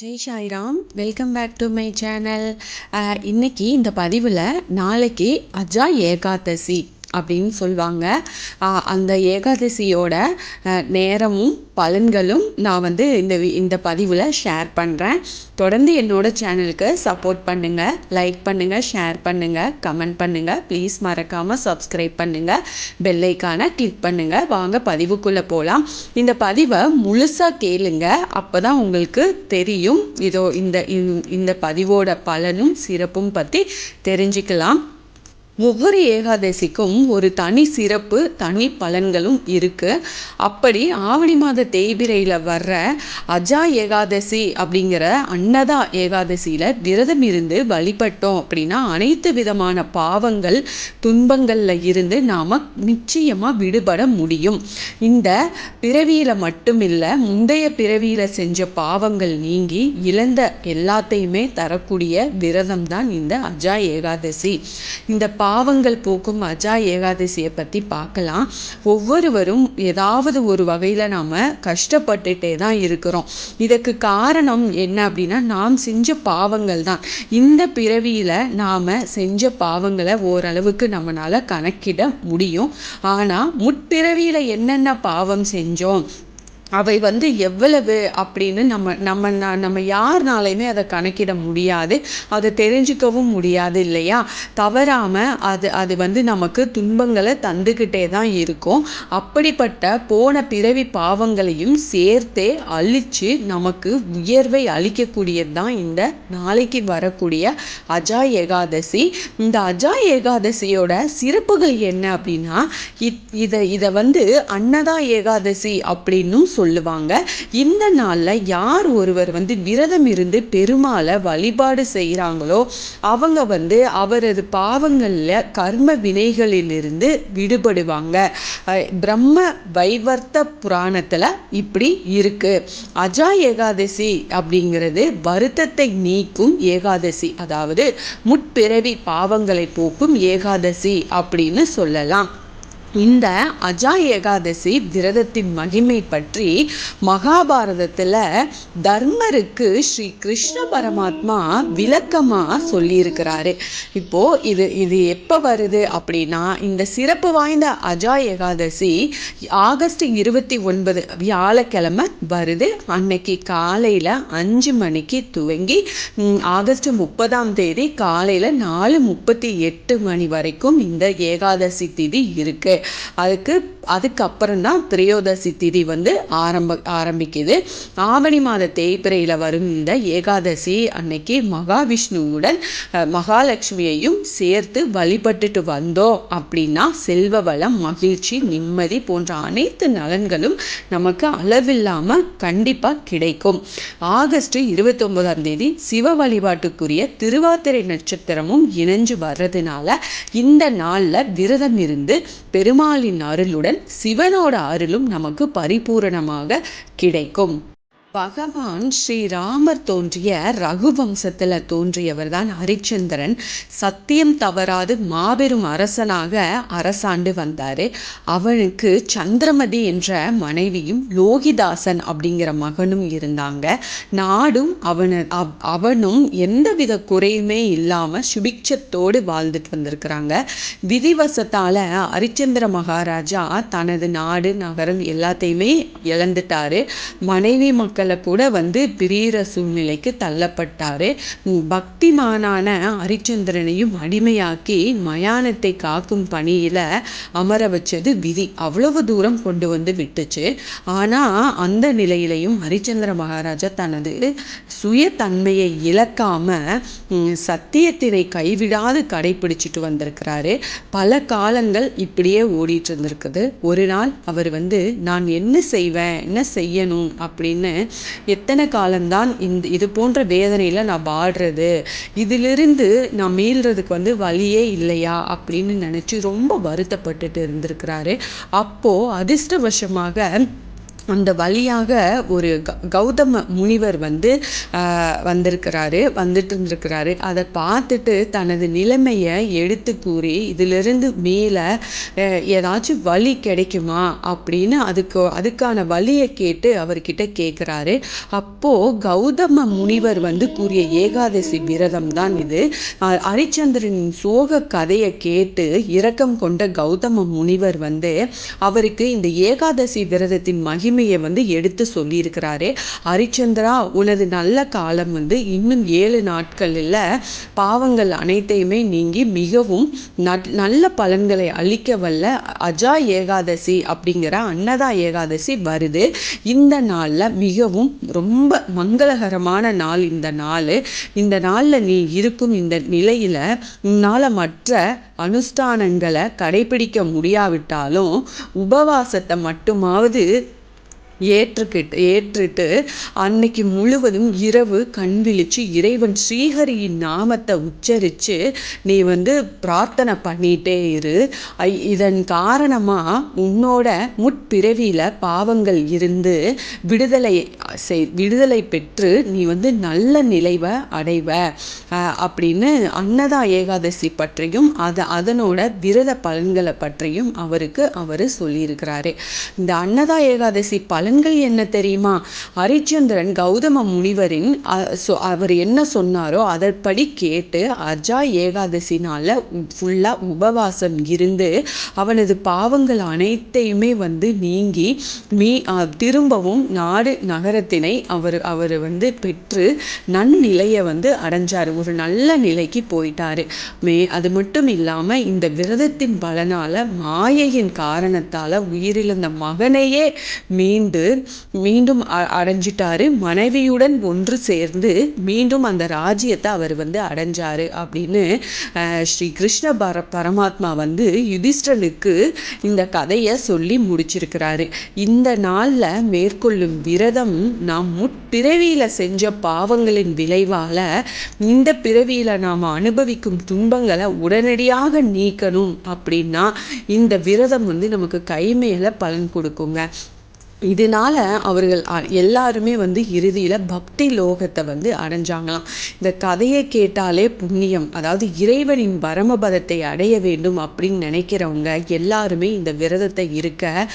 Jai Sairam welcome back to my channel இன்னைக்கு இந்த பதிவில் நாளைக்கு அஜா ஏகாதசி. அப்படின்னு சொல்லுவாங்க அந்த ஏகாதசியோட நேரமும் பலன்களும் நான் வந்து இந்த வி- இந்த பதிவில் ஷேர் பண்ணுறேன் தொடர்ந்து என்னோட சேனலுக்கு சப்போர்ட் பண்ணுங்கள் லைக் பண்ணுங்கள் ஷேர் பண்ணுங்கள் கமெண்ட் பண்ணுங்கள் ப்ளீஸ் மறக்காமல் சப்ஸ்கிரைப் பண்ணுங்கள் பெல்லைக்கான கிளிக் பண்ணுங்கள் வாங்க பதிவுக்குள்ளே போகலாம் இந்த பதிவை முழுசாக கேளுங்க. அப்போ தான் உங்களுக்கு தெரியும். இதோ இந்த இந்த- இந்த பதிவோட பலனும் சிறப்பும் பற்றி தெரிஞ்சுக்கலாம். ஒவ்வொரு ஏகாதசிக்கும் ஒரு தனி சிறப்பு தனி பலன்களும் இருக்கு. அப்படி ஆவணி மாத தேய்பிரையில் வர்ற அஜா ஏகாதசி அப்படிங்கிற அன்னதா ஏகாதசியில் விரதம் இருந்து வழிபட்டோம் அப்படின்னா அனைத்து விதமான பாவங்கள் துன்பங்களில் இருந்து நாம் நிச்சயமாக விடுபட முடியும். இந்த பிறவியில் மட்டும் முந்தைய பிறவியில் செஞ்ச பாவங்கள் நீங்கி இழந்த எல்லாத்தையுமே தரக்கூடிய விரதம் தான் இந்த அஜா ஏகாதசி. இந்த பா பாவங்கள் போக்கும் அஜா ஏகாதசியை பற்றி பார்க்கலாம். ஒவ்வொருவரும் ஏதாவது ஒரு வகையில் நாம் கஷ்டப்பட்டுட்டே தான் இருக்கிறோம். இதற்கு காரணம் என்ன அப்படின்னா நாம் செஞ்ச பாவங்கள் தான். இந்த பிறவியில் நாம் செஞ்ச பாவங்களை ஓரளவுக்கு நம்மளால் கணக்கிட முடியும். ஆனால் முற்பிறவியில் என்னென்ன பாவம் செஞ்சோம்? அவை வந்து எவ்வளவு அப்படின்னு நம்ம நம்ம நம்ம யாருனாலையுமே அதை கணக்கிட முடியாது. அதை தெரிஞ்சுக்கவும் முடியாது இல்லையா? தவறாமல் அது அது வந்து நமக்கு துன்பங்களை தந்துக்கிட்டே தான் இருக்கும். அப்படிப்பட்ட போன பிறவி பாவங்களையும் சேர்த்தே அழித்து நமக்கு உயர்வை அளிக்கக்கூடியது தான் இந்த நாளைக்கு வரக்கூடிய அஜா ஏகாதசி. இந்த அஜா ஏகாதசியோட சிறப்புகள் என்ன அப்படின்னா இத்- இதை இதை வந்து அன்னதா ஏகாதசி அப்படின்னும் சொல்லுவாங்க. இந்த நாளில் யார் ஒருவர் வந்து விரதம் இருந்து பெருமாளை வழிபாடு செய்கிறாங்களோ அவங்க வந்து அவரது பாவங்களில் கர்ம வினைகளிலிருந்து விடுபடுவாங்க. பிரம்ம வைவர்த்த புராணத்தில் இப்படி இருக்குது அஜா ஏகாதசி அப்படிங்கிறது வருத்தத்தை நீக்கும் ஏகாதசி. அதாவது முற்பிறவி பாவங்களை போக்கும் ஏகாதசி அப்படின்னு சொல்லலாம். இந்த அஜா ஏகாதசி விரதத்தின் மகிமை பற்றி மகாபாரதத்தில் தர்மருக்கு ஸ்ரீ கிருஷ்ண பரமாத்மா விளக்கமாக சொல்லியிருக்கிறாரு. இப்போது இது இது எப்போ வருது அப்படின்னா இந்த சிறப்பு வாய்ந்த அஜா ஏகாதசி ஆகஸ்ட் இருபத்தி ஒன்பது வியாழக்கிழமை வருது. அன்னைக்கு காலையில் அஞ்சு மணிக்கு துவங்கி ஆகஸ்ட் முப்பதாம் தேதி காலையில் நாலு முப்பத்தி எட்டு மணி வரைக்கும் இந்த ஏகாதசி திதி இருக்குது அதுக்கு அதுக்கப்புறம் தான் திரையோதசி திதி வந்து ஆரம்ப ஆரம்பிக்குது. ஆவணி மாத தேய்பிரையில் வரும் இந்த ஏகாதசி அன்னைக்கு மகாவிஷ்ணுவுடன் மகாலட்சுமியையும் சேர்த்து வழிபட்டுட்டு வந்தோம் அப்படின்னா செல்வ வளம் மகிழ்ச்சி நிம்மதி போன்ற அனைத்து நலன்களும் நமக்கு அளவில்லாம கண்டிப்பா கிடைக்கும். ஆகஸ்ட் இருபத்தி ஒன்பதாம் தேதி சிவ வழிபாட்டுக்குரிய திருவாத்திரை நட்சத்திரமும் இணைஞ்சு வர்றதுனால இந்த நாள்ல விரதம் இருந்து பெருமாளின் அருளுடன் சிவனோட அருளும் நமக்கு பரிபூரணமாக கிடைக்கும். பகவான் ஸ்ரீராமர் தோன்றிய ரகுவம்சத்தில் தோன்றியவர் தான் ஹரிச்சந்திரன். சத்தியம் தவறாது மாபெரும் அரசனாக அரசாண்டு வந்தார். அவனுக்கு சந்திரமதி என்ற மனைவியும் லோகிதாசன் அப்படிங்கிற மகனும் இருந்தாங்க. நாடும் அவன அவனும் எந்தவித குறையுமே இல்லாமல் சுபிக்ஷத்தோடு வாழ்ந்துட்டு வந்திருக்கிறாங்க. விதிவசத்தால் ஹரிச்சந்திர மகாராஜா தனது நாடு நகரம் எல்லாத்தையுமே இழந்துட்டார். மனைவி மக்கள் கூட வந்து பிரியிற சூழ்நிலைக்கு தள்ளப்பட்டாரு. பக்திமானான ஹரிச்சந்திரனையும் அடிமையாக்கி மயானத்தை காக்கும் பணியில அமர வச்சது விதி. அவ்வளவு தூரம் கொண்டு வந்து விட்டுச்சு. ஆனா அந்த நிலையிலையும் ஹரிச்சந்திர மகாராஜா தனது சுயத்தன்மையை இழக்காம சத்தியத்தினை கைவிடாது கடைபிடிச்சிட்டு வந்திருக்கிறாரு. பல காலங்கள் இப்படியே ஓடிட்டு இருந்திருக்குது. ஒரு நாள் அவர் வந்து நான் என்ன செய்வேன்? என்ன செய்யணும்? அப்படின்னு எத்தனை காலம்தான் இந்த இது போன்ற வேதனையில நான் வாடுறது இதிலிருந்து நான் மீள்றதுக்கு வந்து வழியே இல்லையா? அப்படின்னு நினைச்சு ரொம்ப வருத்தப்பட்டுட்டு இருந்திருக்கிறாரு. அப்போ அதிர்ஷ்டவசமாக அந்த வழியாக ஒரு க கௌதம முனிவர் வந்து வந்திருக்கிறாரு வந்துட்டு இருந்திருக்கிறாரு அதை பார்த்துட்டு தனது நிலைமையை எடுத்து கூறி இதிலிருந்து மேலே ஏதாச்சும் வழி கிடைக்குமா? அப்படின்னு அதுக்கு அதுக்கான வழியை கேட்டு அவர்கிட்ட கேட்குறாரு அப்போது கௌதம முனிவர் வந்து கூறிய ஏகாதசி விரதம் தான் இது ஹரிச்சந்திரனின் சோக கதையை கேட்டு இரக்கம் கொண்ட கௌதம முனிவர் வந்து அவருக்கு இந்த ஏகாதசி விரதத்தின் மகிமை உண்மையை வந்து எடுத்து சொல்லியிருக்கிறாரு. ஹரிச்சந்திரா உனது நல்ல காலம் வந்து இன்னும் ஏழு நாட்களில் பாவங்கள் அனைத்தையுமே நீங்கி மிகவும் நல்ல பலன்களை அளிக்க வல்ல அஜா ஏகாதசி அப்படிங்கிற அன்னதா ஏகாதசி வருது. இந்த நாளில் மிகவும் ரொம்ப மங்களகரமான நாள் இந்த நாள். இந்த நாளில் நீ இருக்கும் இந்த நிலையில் உன்னால் மற்ற அனுஷ்டானங்களை கடைபிடிக்க முடியாவிட்டாலும் உபவாசத்தை மட்டுமாவது ஏற்றுக்கிட்டு ஏற்றுட்டு அன்னைக்கு முழுவதும் இரவு கண் விழிச்சு இறைவன் ஸ்ரீஹரியின் நாமத்தை உச்சரித்து நீ வந்து பிரார்த்தனை பண்ணிகிட்டே இரு. இதன் காரணமாக உன்னோட முற்பிறவியில் பாவங்கள் இருந்து விடுதலை செய் விடுதலை பெற்று நீ வந்து நல்ல நிலைவை அடைவ. அப்படின்னு அன்னதா ஏகாதசி பற்றியும் அதை அதனோட விரத பலன்களை பற்றியும் அவருக்கு அவர் சொல்லியிருக்கிறாரு. இந்த அன்னதா ஏகாதசி பலன் பலன்கள் என்ன தெரியுமா? ஹரிச்சந்திரன் கௌதம முனிவரின் அவர் என்ன சொன்னாரோ அதற்படி கேட்டு அஜா ஏகாதசி நாளில் ஃபுல்லாக உபவாசம் இருந்து அவனது பாவங்கள் அனைத்தையுமே வந்து நீங்கி மீ திரும்பவும் நாடு நகரத்தினை அவர் அவர் வந்து பெற்று நன்னிலையை வந்து அடைஞ்சார். ஒரு நல்ல நிலைக்கு போயிட்டார். மே அது மட்டும் இல்லாமல் இந்த விரதத்தின் பலனால் மாயையின் காரணத்தால் உயிரிழந்த மகனையே மீண்டு வந்து மீண்டும் அடைஞ்சிட்டாரு. மனைவியுடன் ஒன்று சேர்ந்து மீண்டும் அந்த ராஜ்யத்தை அவர் வந்து அடைஞ்சாரு அப்படின்னு ஸ்ரீ கிருஷ்ண பர பரமாத்மா வந்து யுதிஷ்டனுக்கு இந்த கதையை சொல்லி முடிச்சிருக்கிறாரு. இந்த நாளில் மேற்கொள்ளும் விரதம் நாம் முற்பிறவியில் செஞ்ச பாவங்களின் விளைவால் இந்த பிறவியில் நாம் அனுபவிக்கும் துன்பங்களை உடனடியாக நீக்கணும் அப்படின்னா இந்த விரதம் வந்து நமக்கு கை மேலே பலன் கொடுக்குங்க. இதனால் அவர்கள் எல்லாருமே வந்து இறுதியில் பக்தி லோகத்தை வந்து அடைஞ்சாங்களாம். இந்த கதையை கேட்டாலே புண்ணியம் அதாவது இறைவனின் பரமபதத்தை அடைய வேண்டும் அப்படின்னு நினைக்கிறவங்க எல்லாருமே இந்த விரதத்தை இருக்க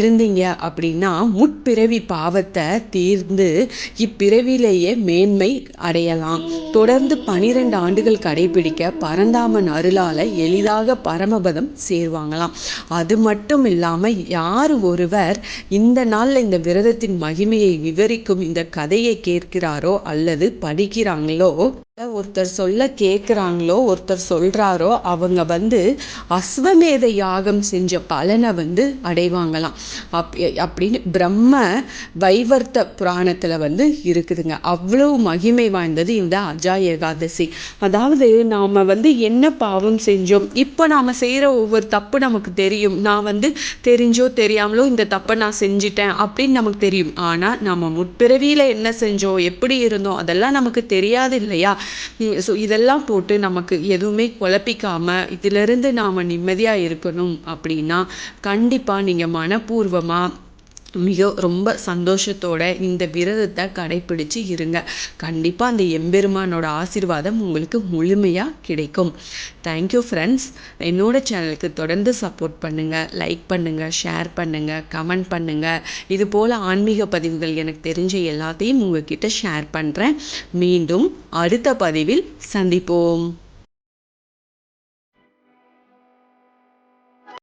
இருந்தீங்க அப்படின்னா முற்பிறவி பாவத்தை தீர்ந்து இப்பிறவிலேயே மேன்மை அடையலாம். தொடர்ந்து பனிரெண்டு ஆண்டுகள் கடைபிடிக்க பரந்தாமன் அருளால் எளிதாக பரமபதம் சேருவாங்களாம். அது மட்டும் இல்லாமல் யார் ஒருவர் இந்த நாளில் இந்த விரதத்தின் மகிமையை விவரிக்கும் இந்த கதையை கேட்கிறாரோ அல்லது படிக்கிறாங்களோ ஒருத்தர் சொல்ல கேட்குறாங்களோ ஒருத்தர் சொல்கிறாரோ அவங்க வந்து அஸ்வமேத யாகம் செஞ்ச பலனை வந்து அடைவாங்களாம். அப் அப்படின்னு பிரம்ம வைவர்த்த புராணத்தில் வந்து இருக்குதுங்க. அவ்வளோ மகிமை வாய்ந்தது இந்த அஜா ஏகாதசி. அதாவது நாம் வந்து என்ன பாவம் செஞ்சோம்? இப்போ நாம் செய்கிற ஒவ்வொரு தப்பு நமக்கு தெரியும். நான் வந்து தெரிஞ்சோ தெரியாமலோ இந்த தப்பை நான் செஞ்சிட்டேன் அப்படின்னு நமக்கு தெரியும். ஆனால் நம்ம முற்பிறவியில் என்ன செஞ்சோம்? எப்படி இருந்தோம்? அதெல்லாம் நமக்கு தெரியாது இல்லையா? ஸோ இதெல்லாம் போட்டு நமக்கு எதுவுமே குழப்பிக்காமல் இதிலிருந்து நாம் நிம்மதியாக இருக்கணும் அப்படின்னா கண்டிப்பாக நீங்கள் மனப்பூர்வமாக மிக ரொம்ப சந்தோஷத்தோட இந்த விரதத்தை கடைப்பிடிச்சு இருங்க. கண்டிப்பாக அந்த எம்பெருமானோட ஆசீர்வாதம் உங்களுக்கு முழுமையாக கிடைக்கும். தேங்க்யூ ஃப்ரெண்ட்ஸ் என்னோட சேனலுக்கு தொடர்ந்து சப்போர்ட் பண்ணுங்கள் லைக் பண்ணுங்கள் ஷேர் பண்ணுங்கள் கமெண்ட் பண்ணுங்கள் இது போல் ஆன்மீக பதிவுகள் எனக்கு தெரிஞ்ச எல்லாத்தையும் உங்ககிட்ட ஷேர் பண்ணுறேன் மீண்டும் அடுத்த பதிவில் சந்திப்போம்.